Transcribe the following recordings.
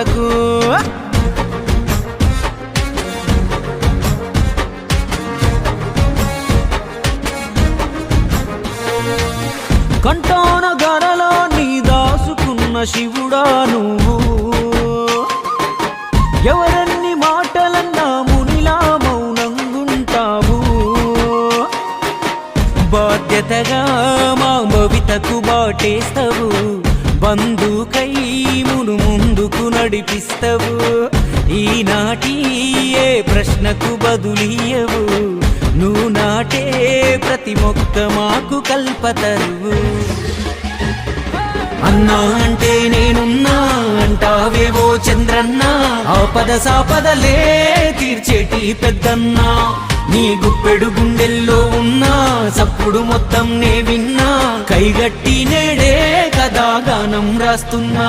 కొరకు కంటోన గరలో నీ దాసుకున్న శివుడా నువ్వు. ఎవరన్ని మాటలన్నా మునిలా మౌనంగుంటావు. బాధ్యతగా మా భవితకు బాటేస్తావు. నడిపిస్తావు? ఈనాటి ఏ ప్రశ్నకు బదులీయవు నువ్వు నాటే ప్రతి మొక్క మాకు కల్పతరువు. అన్నా అంటే నేనున్నా అంటావేవో చంద్రన్న. ఆపద సాపదలే తీర్చేటి పెద్దన్నా. నీ గుప్పెడు గుండెల్లో ఉన్నా సప్పుడు మొత్తం నే విన్నా. కైగట్టి నేడే కదా గానం రాస్తున్నా.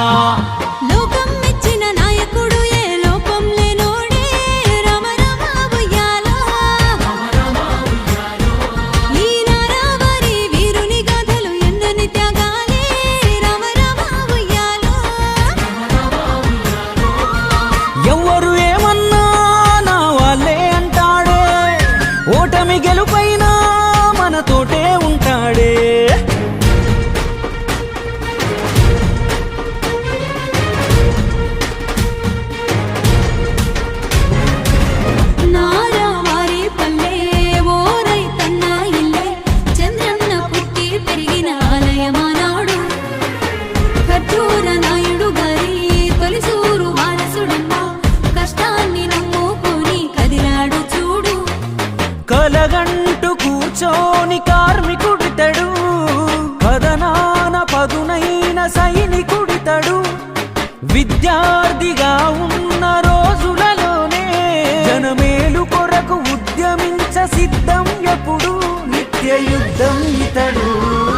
యుద్ధం ఇతడు.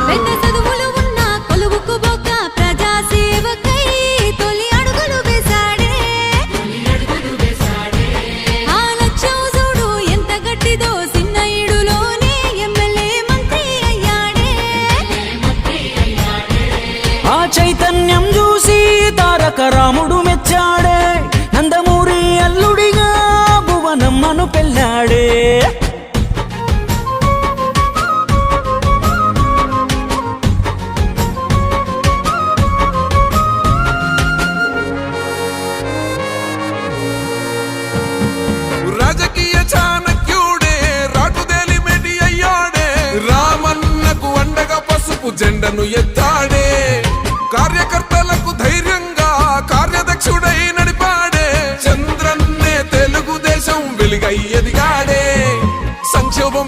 పెద్ద చదువులు ఉన్న కొలువుకు బొక్క ప్రజా సేవకై తొలి అడుగులు వేశాడే. ఆ లక్ష్యం చూడు ఎంత గట్టిదో చిన్న ఈడులోనే ఎమ్మెల్యే మంత్రి అయ్యాడే. ఆ చైతన్యం చూసి తారక రాముడు మెచ్చాడే. నందమూరి అల్లుడిగా భువనమ్మను పెళ్ళాడే. అండగా జెండను ఎత్తాడే. కార్యకర్తలకు ధైర్యంగా కార్యదక్షుడై నడిపాడే. చంద్రన్నే తెలుగుదేశం వెలుగై ఎదిగాడే సంక్షోభం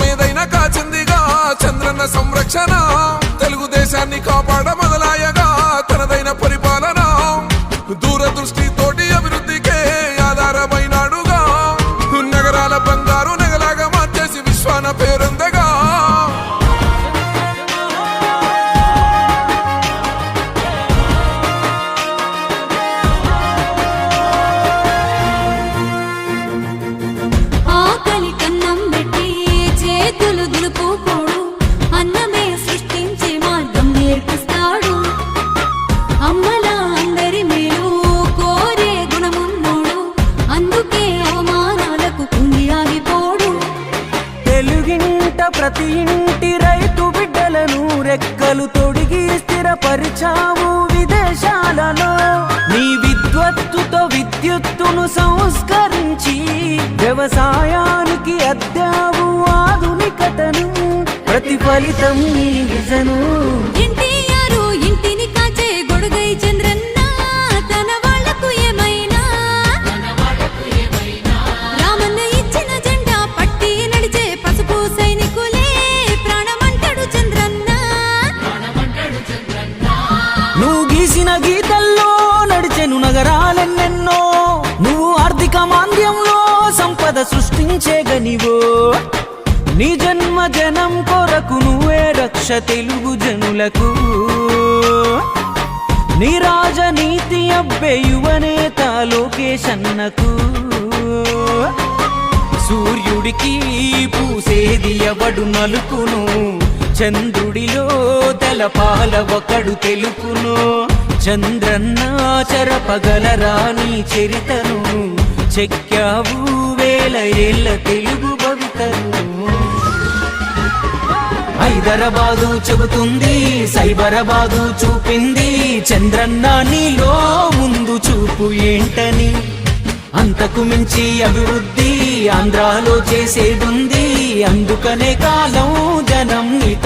ప్రతి ఇంటి రైతు బిడ్డలను రెక్కలు తొడిగి స్థిరపరిచావు విదేశాలలో. నీ విద్వత్తుతో విద్యుత్తును సంస్కరించి వ్యవసాయానికి అద్దావు ఆధునికతను. ప్రతిఫలితం నీ విజను. ఇంటి సామాన్యంలో సంపద సృష్టించే గనివో. నీ జన్మ జనం కొరకు నువ్వే రక్ష తెలుగు జనులకు. నీ రాజనీతి అబ్బే యువనేత లోకేశన్నకు సూర్యుడికి పూసేది ఎవడు నలుకును చంద్రుడిలో తెలపాల ఒకడు తెలుపును. చంద్రన్న చెరపగలరా నీ చరితను? చెక్కావు వేల ఏళ్ళ తెలుగు భవితను హైదరాబాదు చెబుతుంది సైబరాబాదు చూపింది చంద్రన్న నీలో ముందు చూపు ఏంటని. అంతకు మించి అభివృద్ధి ఆంధ్రాలో చేసేదుంది అందుకనే కాలం జనం